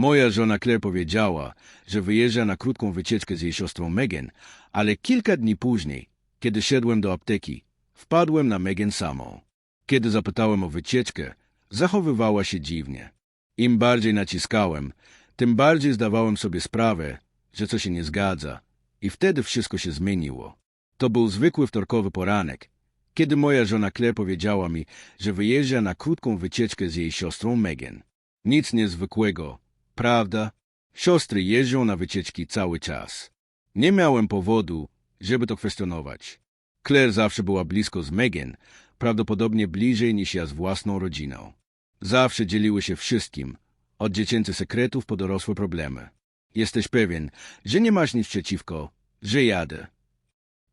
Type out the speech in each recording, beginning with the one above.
Moja żona Claire powiedziała, że wyjeżdża na krótką wycieczkę z jej siostrą Megan, ale kilka dni później, kiedy szedłem do apteki, wpadłem na Megan samą. Kiedy zapytałem o wycieczkę, zachowywała się dziwnie. Im bardziej naciskałem, tym bardziej zdawałem sobie sprawę, że coś się nie zgadza. I wtedy wszystko się zmieniło. To był zwykły wtorkowy poranek, kiedy moja żona Claire powiedziała mi, że wyjeżdża na krótką wycieczkę z jej siostrą Megan. Nic niezwykłego, prawda? Siostry jeżdżą na wycieczki cały czas. Nie miałem powodu, żeby to kwestionować. Claire zawsze była blisko z Megan, prawdopodobnie bliżej niż ja z własną rodziną. Zawsze dzieliły się wszystkim, od dziecięcych sekretów po dorosłe problemy. Jesteś pewien, że nie masz nic przeciwko, że jadę?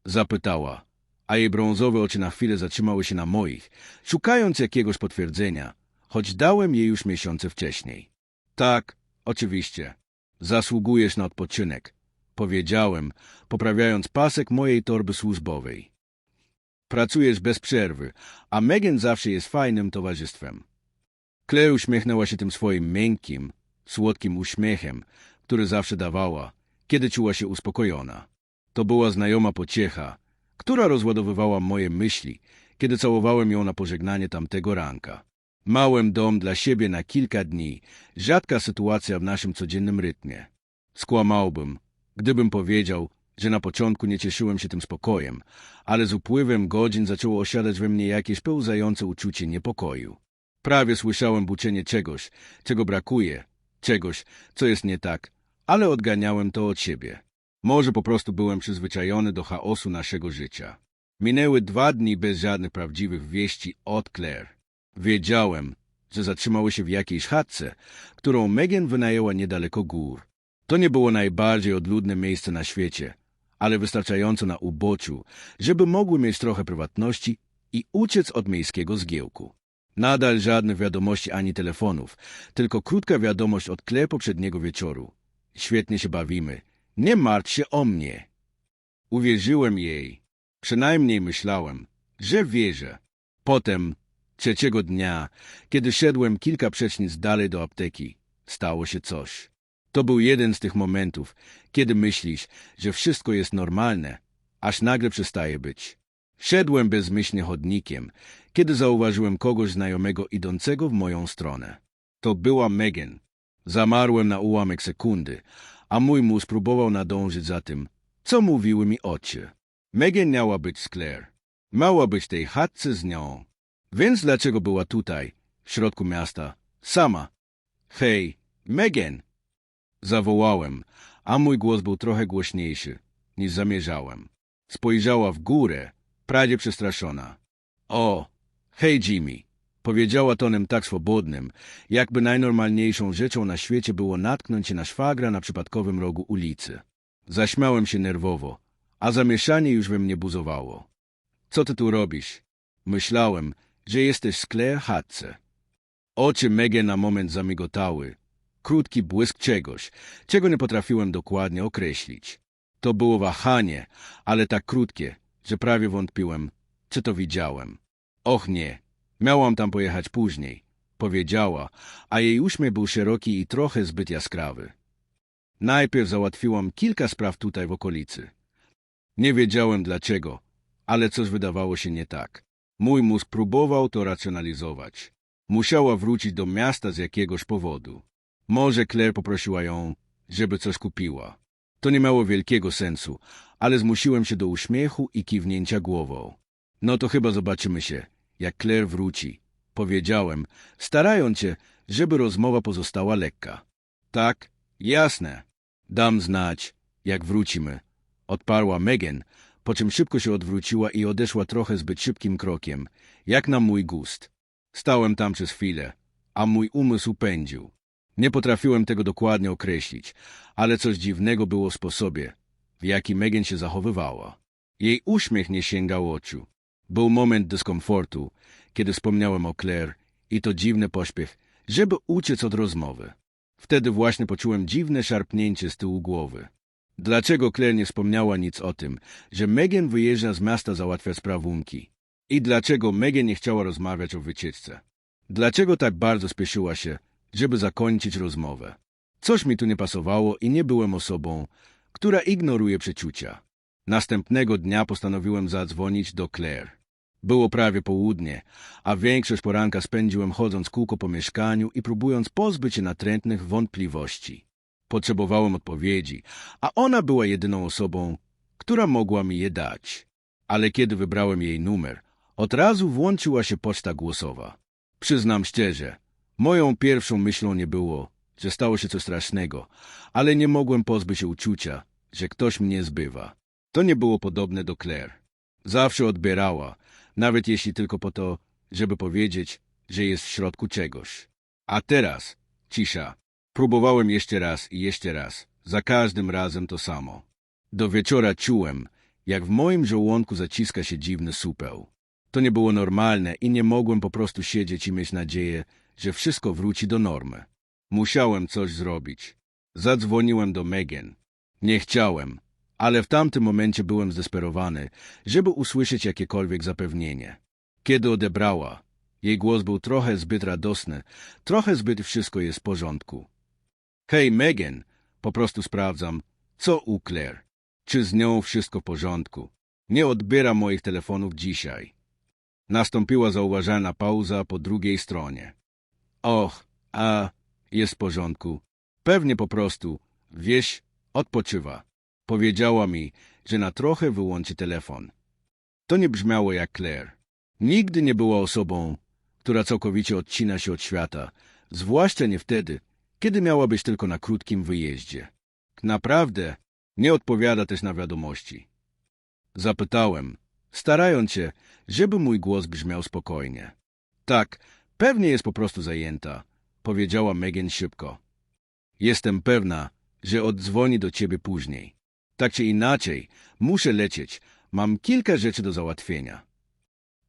Zapytała, a jej brązowe oczy na chwilę zatrzymały się na moich, szukając jakiegoś potwierdzenia, choć dałem jej już miesiące wcześniej. Tak, oczywiście. Zasługujesz na odpoczynek, powiedziałem, poprawiając pasek mojej torby służbowej. Pracujesz bez przerwy, a Megan zawsze jest fajnym towarzystwem. Claire uśmiechnęła się tym swoim miękkim, słodkim uśmiechem, który zawsze dawała, kiedy czuła się uspokojona. To była znajoma pociecha, która rozładowywała moje myśli, kiedy całowałem ją na pożegnanie tamtego ranka. Małem dom dla siebie na kilka dni, rzadka sytuacja w naszym codziennym rytmie. Skłamałbym, gdybym powiedział, że na początku nie cieszyłem się tym spokojem, ale z upływem godzin zaczęło osiadać we mnie jakieś pełzające uczucie niepokoju. Prawie słyszałem buczenie czegoś, czego brakuje, czegoś, co jest nie tak, ale odganiałem to od siebie. Może po prostu byłem przyzwyczajony do chaosu naszego życia. Minęły dwa dni bez żadnych prawdziwych wieści od Claire. Wiedziałem, że zatrzymały się w jakiejś chatce, którą Megan wynajęła niedaleko gór. To nie było najbardziej odludne miejsce na świecie, ale wystarczająco na uboczu, żeby mogły mieć trochę prywatności i uciec od miejskiego zgiełku. Nadal żadnych wiadomości ani telefonów, tylko krótka wiadomość od Claire poprzedniego wieczoru. Świetnie się bawimy. Nie martw się o mnie. Uwierzyłem jej. Przynajmniej myślałem, że wierzę. Potem, trzeciego dnia, kiedy szedłem kilka przecznic dalej do apteki, stało się coś. To był jeden z tych momentów, kiedy myślisz, że wszystko jest normalne, aż nagle przestaje być. Szedłem bezmyślnie chodnikiem, kiedy zauważyłem kogoś znajomego idącego w moją stronę. To była Megan. Zamarłem na ułamek sekundy, a mój mózg próbował nadążyć za tym, co mówiły mi oczy. Megan miała być z Claire. Miała być tej chatce z nią. Więc dlaczego była tutaj, w środku miasta, sama? Hej, Megan! Zawołałem, a mój głos był trochę głośniejszy, niż zamierzałem. Spojrzała w górę, prawie przestraszona. O, hej Jimmy, powiedziała tonem tak swobodnym, jakby najnormalniejszą rzeczą na świecie było natknąć się na szwagra na przypadkowym rogu ulicy. Zaśmiałem się nerwowo, a zamieszanie już we mnie buzowało. Co ty tu robisz? Myślałem, że jesteś Claire chatce. Oczy Megan na moment zamigotały. Krótki błysk czegoś, czego nie potrafiłem dokładnie określić. To było wahanie, ale tak krótkie, że prawie wątpiłem, czy to widziałem. Och nie, miałam tam pojechać później, powiedziała, a jej uśmiech był szeroki i trochę zbyt jaskrawy. Najpierw załatwiłam kilka spraw tutaj w okolicy. Nie wiedziałem dlaczego, ale coś wydawało się nie tak. Mój mózg próbował to racjonalizować. Musiała wrócić do miasta z jakiegoś powodu. Może Claire poprosiła ją, żeby coś kupiła. To nie miało wielkiego sensu, ale zmusiłem się do uśmiechu i kiwnięcia głową. No to chyba zobaczymy się, jak Claire wróci, powiedziałem, starając się, żeby rozmowa pozostała lekka. Tak, jasne. Dam znać, jak wrócimy, odparła Megan, po czym szybko się odwróciła i odeszła trochę zbyt szybkim krokiem, jak na mój gust. Stałem tam przez chwilę, a mój umysł pędził. Nie potrafiłem tego dokładnie określić, ale coś dziwnego było w sposobie, w jaki Megan się zachowywała. Jej uśmiech nie sięgał oczu. Był moment dyskomfortu, kiedy wspomniałem o Claire i to dziwny pośpiech, żeby uciec od rozmowy. Wtedy właśnie poczułem dziwne szarpnięcie z tyłu głowy. Dlaczego Claire nie wspomniała nic o tym, że Megan wyjeżdża z miasta załatwiać sprawunki? I dlaczego Megan nie chciała rozmawiać o wycieczce? Dlaczego tak bardzo spieszyła się, żeby zakończyć rozmowę? Coś mi tu nie pasowało i nie byłem osobą, która ignoruje przeczucia. Następnego dnia postanowiłem zadzwonić do Claire. Było prawie południe, a większość poranka spędziłem chodząc kółko po mieszkaniu i próbując pozbyć się natrętnych wątpliwości. Potrzebowałem odpowiedzi, a ona była jedyną osobą, która mogła mi je dać. Ale kiedy wybrałem jej numer, od razu włączyła się poczta głosowa. Przyznam szczerze, moją pierwszą myślą nie było, że stało się coś strasznego, ale nie mogłem pozbyć się uczucia, że ktoś mnie zbywa. To nie było podobne do Claire. Zawsze odbierała, nawet jeśli tylko po to, żeby powiedzieć, że jest w środku czegoś. A teraz cisza. Próbowałem jeszcze raz i jeszcze raz. Za każdym razem to samo. Do wieczora czułem, jak w moim żołądku zaciska się dziwny supeł. To nie było normalne i nie mogłem po prostu siedzieć i mieć nadzieję, że wszystko wróci do normy. Musiałem coś zrobić. Zadzwoniłem do Megan. Nie chciałem, ale w tamtym momencie byłem zdesperowany, żeby usłyszeć jakiekolwiek zapewnienie. Kiedy odebrała, jej głos był trochę zbyt radosny, trochę zbyt wszystko jest w porządku. Hej, Megan, po prostu sprawdzam, co u Claire. Czy z nią wszystko w porządku? Nie odbiera moich telefonów dzisiaj. Nastąpiła zauważalna pauza po drugiej stronie. Och, a, jest w porządku. Pewnie po prostu, wieś, odpoczywa. Powiedziała mi, że na trochę wyłączy telefon. To nie brzmiało jak Claire. Nigdy nie była osobą, która całkowicie odcina się od świata, zwłaszcza nie wtedy, kiedy miała być tylko na krótkim wyjeździe. Naprawdę nie odpowiada też na wiadomości. Zapytałem, starając się, żeby mój głos brzmiał spokojnie. Tak, pewnie jest po prostu zajęta, powiedziała Megan szybko. Jestem pewna, że oddzwoni do ciebie później. Tak czy inaczej, muszę lecieć. Mam kilka rzeczy do załatwienia.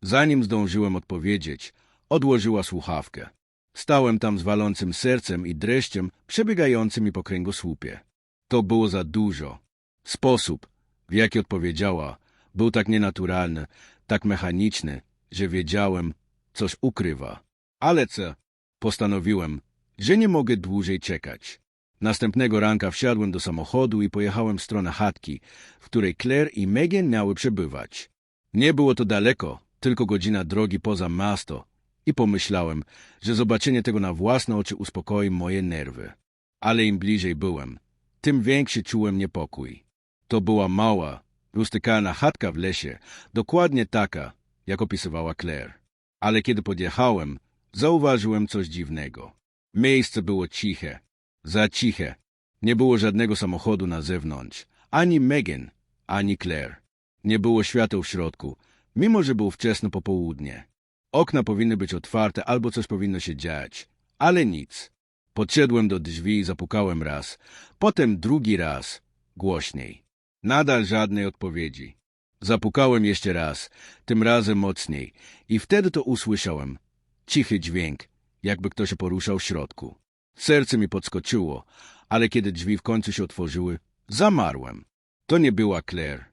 Zanim zdążyłem odpowiedzieć, odłożyła słuchawkę. Stałem tam z walącym sercem i dreszczem przebiegającym mi po kręgosłupie. To było za dużo. Sposób, w jaki odpowiedziała, był tak nienaturalny, tak mechaniczny, że wiedziałem, coś ukrywa. Ale co? Postanowiłem, że nie mogę dłużej czekać. Następnego ranka wsiadłem do samochodu i pojechałem w stronę chatki, w której Claire i Megan miały przebywać. Nie było to daleko, tylko godzina drogi poza miasto i pomyślałem, że zobaczenie tego na własne oczy uspokoi moje nerwy. Ale im bliżej byłem, tym większy czułem niepokój. To była mała, rustykalna chatka w lesie, dokładnie taka, jak opisywała Claire. Ale kiedy podjechałem, zauważyłem coś dziwnego. Miejsce było ciche, za ciche. Nie było żadnego samochodu na zewnątrz. Ani Megan, ani Claire. Nie było świateł w środku, mimo że było wczesne popołudnie. Okna powinny być otwarte albo coś powinno się dziać, ale nic. Podszedłem do drzwi i zapukałem raz, potem drugi raz, głośniej. Nadal żadnej odpowiedzi. Zapukałem jeszcze raz, tym razem mocniej, i wtedy to usłyszałem. Cichy dźwięk, jakby ktoś się poruszał w środku. Serce mi podskoczyło, ale kiedy drzwi w końcu się otworzyły, zamarłem. To nie była Claire.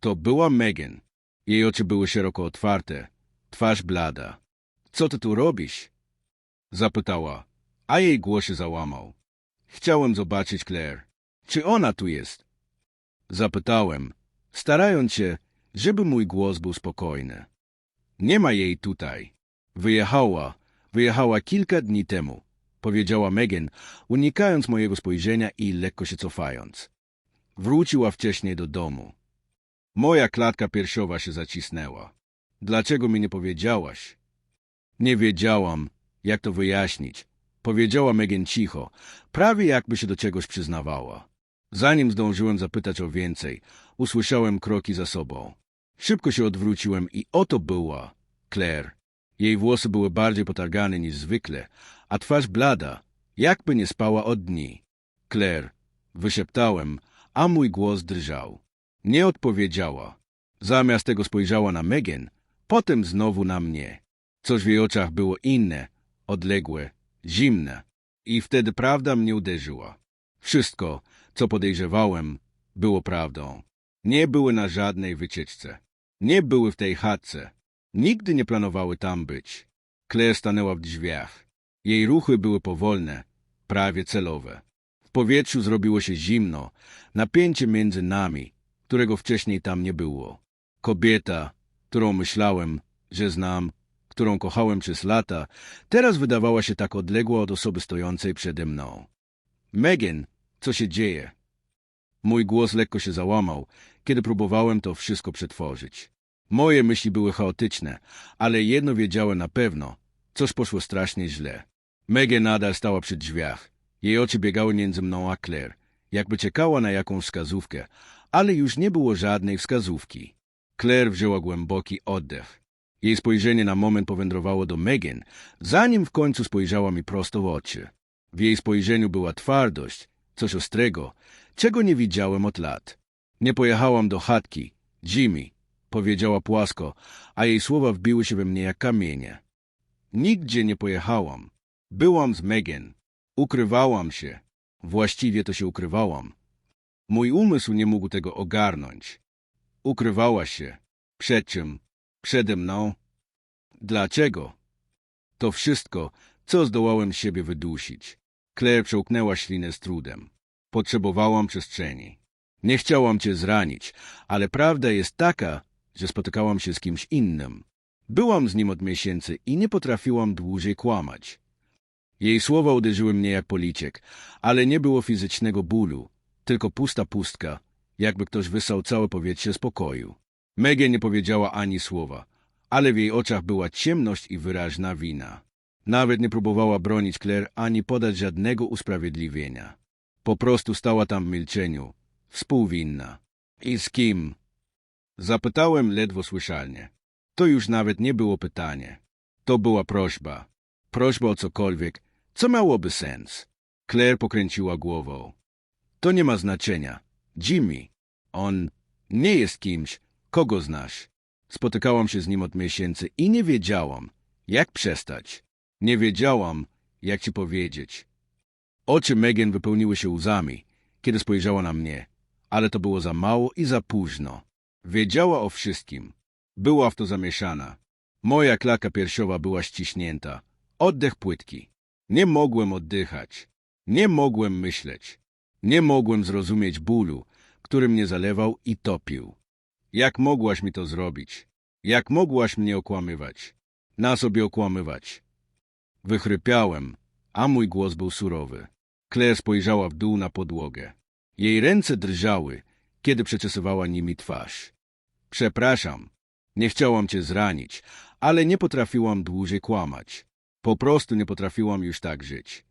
To była Megan. Jej oczy były szeroko otwarte, twarz blada. Co ty tu robisz? Zapytała, a jej głos się załamał. Chciałem zobaczyć Claire. Czy ona tu jest? Zapytałem, starając się, żeby mój głos był spokojny. Nie ma jej tutaj. Wyjechała, wyjechała kilka dni temu powiedziała Megan, unikając mojego spojrzenia i lekko się cofając. Wróciła wcześniej do domu. Moja klatka piersiowa się zacisnęła. Dlaczego mi nie powiedziałaś? Nie wiedziałam, jak to wyjaśnić. Powiedziała Megan cicho, prawie jakby się do czegoś przyznawała. Zanim zdążyłem zapytać o więcej, usłyszałem kroki za sobą. Szybko się odwróciłem i oto była Claire. Jej włosy były bardziej potargane niż zwykle, a twarz blada, jakby nie spała od dni. Claire, wyszeptałem, a mój głos drżał. Nie odpowiedziała. Zamiast tego spojrzała na Megan, potem znowu na mnie. Coś w jej oczach było inne, odległe, zimne. I wtedy prawda mnie uderzyła. Wszystko, co podejrzewałem, było prawdą. Nie były na żadnej wycieczce. Nie były w tej chatce. Nigdy nie planowały tam być. Claire stanęła w drzwiach. Jej ruchy były powolne, prawie celowe. W powietrzu zrobiło się zimno, napięcie między nami, którego wcześniej tam nie było. Kobieta, którą myślałem, że znam, którą kochałem przez lata, teraz wydawała się tak odległa od osoby stojącej przede mną. Megan, co się dzieje? Mój głos lekko się załamał, kiedy próbowałem to wszystko przetworzyć. Moje myśli były chaotyczne, ale jedno wiedziałem na pewno. Coś poszło strasznie źle. Megan nadal stała przy drzwiach. Jej oczy biegały między mną a Claire, jakby czekała na jakąś wskazówkę, ale już nie było żadnej wskazówki. Claire wzięła głęboki oddech. Jej spojrzenie na moment powędrowało do Megan, zanim w końcu spojrzała mi prosto w oczy. W jej spojrzeniu była twardość, coś ostrego, czego nie widziałem od lat. Nie pojechałam do chatki. Jimmy, powiedziała płasko, a jej słowa wbiły się we mnie jak kamienie. Nigdzie nie pojechałam. Byłam z Megan. Ukrywałam się. Właściwie to się ukrywałam. Mój umysł nie mógł tego ogarnąć. Ukrywała się. Przed czym? Przede mną? Dlaczego? To wszystko, co zdołałem siebie wydusić. Claire przełknęła ślinę z trudem. Potrzebowałam przestrzeni. Nie chciałam cię zranić, ale prawda jest taka, że spotykałam się z kimś innym. Byłam z nim od miesięcy i nie potrafiłam dłużej kłamać. Jej słowa uderzyły mnie jak policzek, ale nie było fizycznego bólu, tylko pusta pustka, jakby ktoś wysał całe powietrze z pokoju. Megan nie powiedziała ani słowa, ale w jej oczach była ciemność i wyraźna wina. Nawet nie próbowała bronić Claire ani podać żadnego usprawiedliwienia. Po prostu stała tam w milczeniu, współwinna. I z kim? Zapytałem ledwo słyszalnie. To już nawet nie było pytanie. To była prośba. Prośba o cokolwiek, co miałoby sens. Claire pokręciła głową. To nie ma znaczenia. Jimmy. On nie jest kimś, kogo znasz. Spotykałam się z nim od miesięcy i nie wiedziałam, jak przestać. Nie wiedziałam, jak ci powiedzieć. Oczy Megan wypełniły się łzami, kiedy spojrzała na mnie, ale to było za mało i za późno. Wiedziała o wszystkim. Była w to zamieszana. Moja klaka piersiowa była ściśnięta. Oddech płytki. Nie mogłem oddychać. Nie mogłem myśleć. Nie mogłem zrozumieć bólu, który mnie zalewał i topił. Jak mogłaś mi to zrobić? Jak mogłaś mnie okłamywać? Na sobie okłamywać. Wychrypiałem, a mój głos był surowy. Claire spojrzała w dół na podłogę. Jej ręce drżały, kiedy przeczesywała nimi twarz. Przepraszam, nie chciałam cię zranić, ale nie potrafiłam dłużej kłamać. Po prostu nie potrafiłam już tak żyć.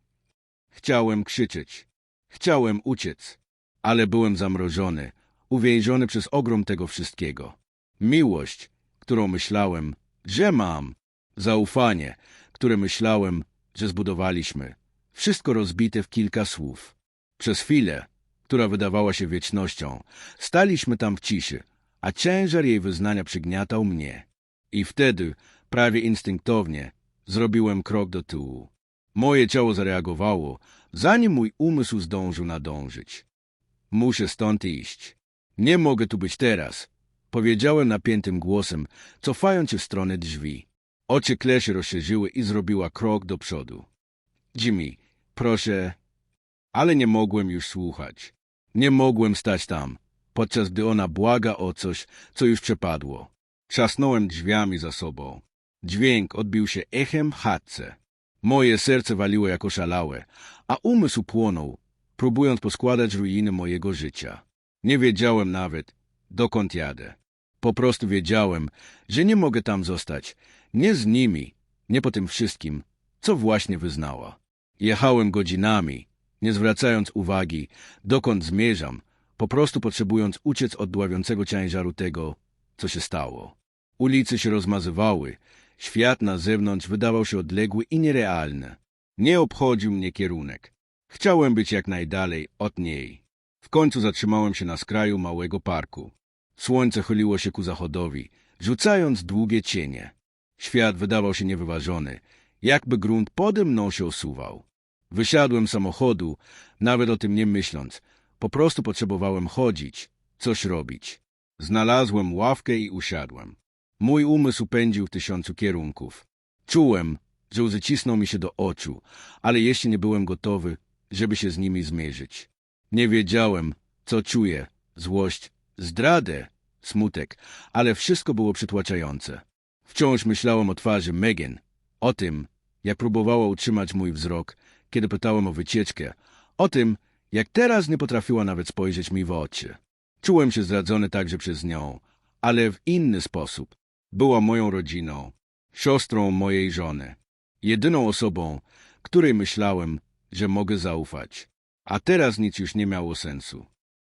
Chciałem krzyczeć. Chciałem uciec, ale byłem zamrożony, uwięziony przez ogrom tego wszystkiego. Miłość, którą myślałem, że mam, zaufanie, które myślałem, że zbudowaliśmy, wszystko rozbite w kilka słów. Przez chwilę, która wydawała się wiecznością, staliśmy tam w ciszy, a ciężar jej wyznania przygniatał mnie. I wtedy, prawie instynktownie, zrobiłem krok do tyłu. Moje ciało zareagowało, zanim mój umysł zdążył nadążyć. Muszę stąd iść. Nie mogę tu być teraz, powiedziałem napiętym głosem, cofając się w stronę drzwi. Oczy się rozszerzyły i zrobiła krok do przodu. Jimmy, proszę... Ale nie mogłem już słuchać. Nie mogłem stać tam, podczas gdy ona błaga o coś, co już przepadło. Trzasnąłem drzwiami za sobą. Dźwięk odbił się echem chatce. Moje serce waliło jako szalałe, a umysł płonął, próbując poskładać ruiny mojego życia. Nie wiedziałem nawet, dokąd jadę. Po prostu wiedziałem, że nie mogę tam zostać, nie z nimi, nie po tym wszystkim, co właśnie wyznała. Jechałem godzinami, nie zwracając uwagi, dokąd zmierzam, po prostu potrzebując uciec od dławiącego ciężaru tego, co się stało. Ulice się rozmazywały, świat na zewnątrz wydawał się odległy i nierealny. Nie obchodził mnie kierunek. Chciałem być jak najdalej od niej. W końcu zatrzymałem się na skraju małego parku. Słońce chyliło się ku zachodowi, rzucając długie cienie. Świat wydawał się niewyważony, jakby grunt pode mną się osuwał. Wysiadłem z samochodu, nawet o tym nie myśląc. Po prostu potrzebowałem chodzić, coś robić. Znalazłem ławkę i usiadłem. Mój umysł pędził w tysiącu kierunków. Czułem, że łzy cisną mi się do oczu, ale jeszcze nie byłem gotowy, żeby się z nimi zmierzyć. Nie wiedziałem, co czuję, złość, zdradę, smutek, ale wszystko było przytłaczające. Wciąż myślałem o twarzy Megan, o tym, jak próbowała utrzymać mój wzrok, kiedy pytałem o wycieczkę, o tym, jak teraz nie potrafiła nawet spojrzeć mi w oczy. Czułem się zdradzony także przez nią, ale w inny sposób. Była moją rodziną, siostrą mojej żony, jedyną osobą, której myślałem, że mogę zaufać. A teraz nic już nie miało sensu.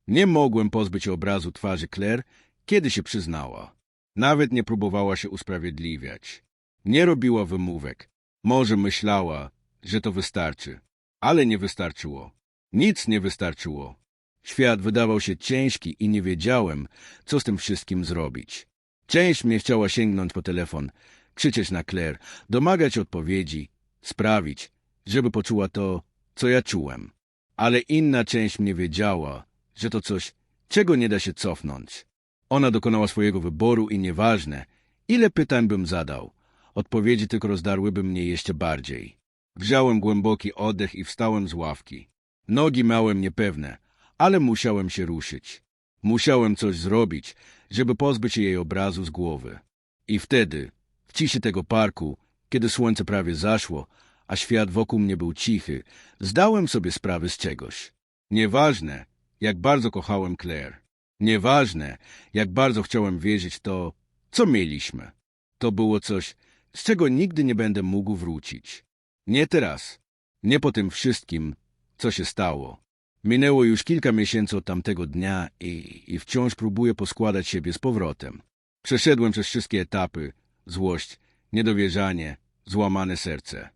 Nie mogłem pozbyć obrazu twarzy Claire, kiedy się przyznała. Nawet nie próbowała się usprawiedliwiać. Nie robiła wymówek. Może myślała, że to wystarczy. Ale nie wystarczyło. Nic nie wystarczyło. Świat wydawał się ciężki i nie wiedziałem, co z tym wszystkim zrobić. Część mnie chciała sięgnąć po telefon, krzyczeć na Claire, domagać odpowiedzi, sprawić, żeby poczuła to, co ja czułem. Ale inna część mnie wiedziała, że to coś, czego nie da się cofnąć. Ona dokonała swojego wyboru i nieważne, ile pytań bym zadał, odpowiedzi tylko rozdarłyby mnie jeszcze bardziej. Wziąłem głęboki oddech i wstałem z ławki. Nogi miałem niepewne, ale musiałem się ruszyć. Musiałem coś zrobić, żeby pozbyć jej obrazu z głowy. I wtedy, ciszy tego parku, kiedy słońce prawie zaszło, a świat wokół mnie był cichy, zdałem sobie sprawę z czegoś. Nieważne, jak bardzo kochałem Claire. Nieważne, jak bardzo chciałem wierzyć to, co mieliśmy. To było coś, z czego nigdy nie będę mógł wrócić. Nie teraz. Nie po tym wszystkim, co się stało. Minęło już kilka miesięcy od tamtego dnia i, i wciąż próbuję poskładać siebie z powrotem. Przeszedłem przez wszystkie etapy, złość, niedowierzanie, złamane serce.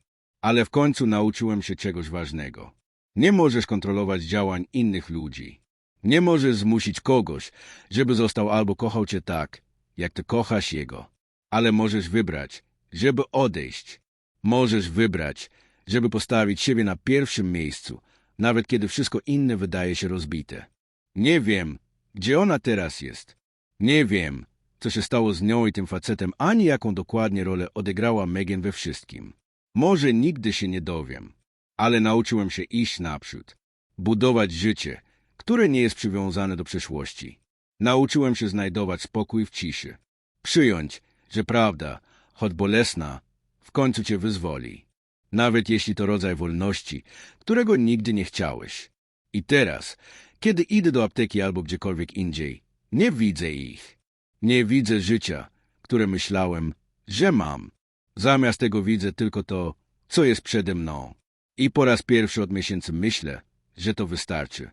Ale w końcu nauczyłem się czegoś ważnego. Nie możesz kontrolować działań innych ludzi. Nie możesz zmusić kogoś, żeby został albo kochał cię tak, jak ty kochasz jego. Ale możesz wybrać, żeby odejść. Możesz wybrać, żeby postawić siebie na pierwszym miejscu, nawet kiedy wszystko inne wydaje się rozbite. Nie wiem, gdzie ona teraz jest. Nie wiem, co się stało z nią i tym facetem, ani jaką dokładnie rolę odegrała Megan we wszystkim. Może nigdy się nie dowiem, ale nauczyłem się iść naprzód, budować życie, które nie jest przywiązane do przeszłości. Nauczyłem się znajdować spokój w ciszy, przyjąć, że prawda, choć bolesna, w końcu cię wyzwoli. Nawet jeśli to rodzaj wolności, którego nigdy nie chciałeś. I teraz, kiedy idę do apteki albo gdziekolwiek indziej, nie widzę ich. Nie widzę życia, które myślałem, że mam. Zamiast tego widzę tylko to, co jest przede mną. I po raz pierwszy od miesięcy myślę, że to wystarczy.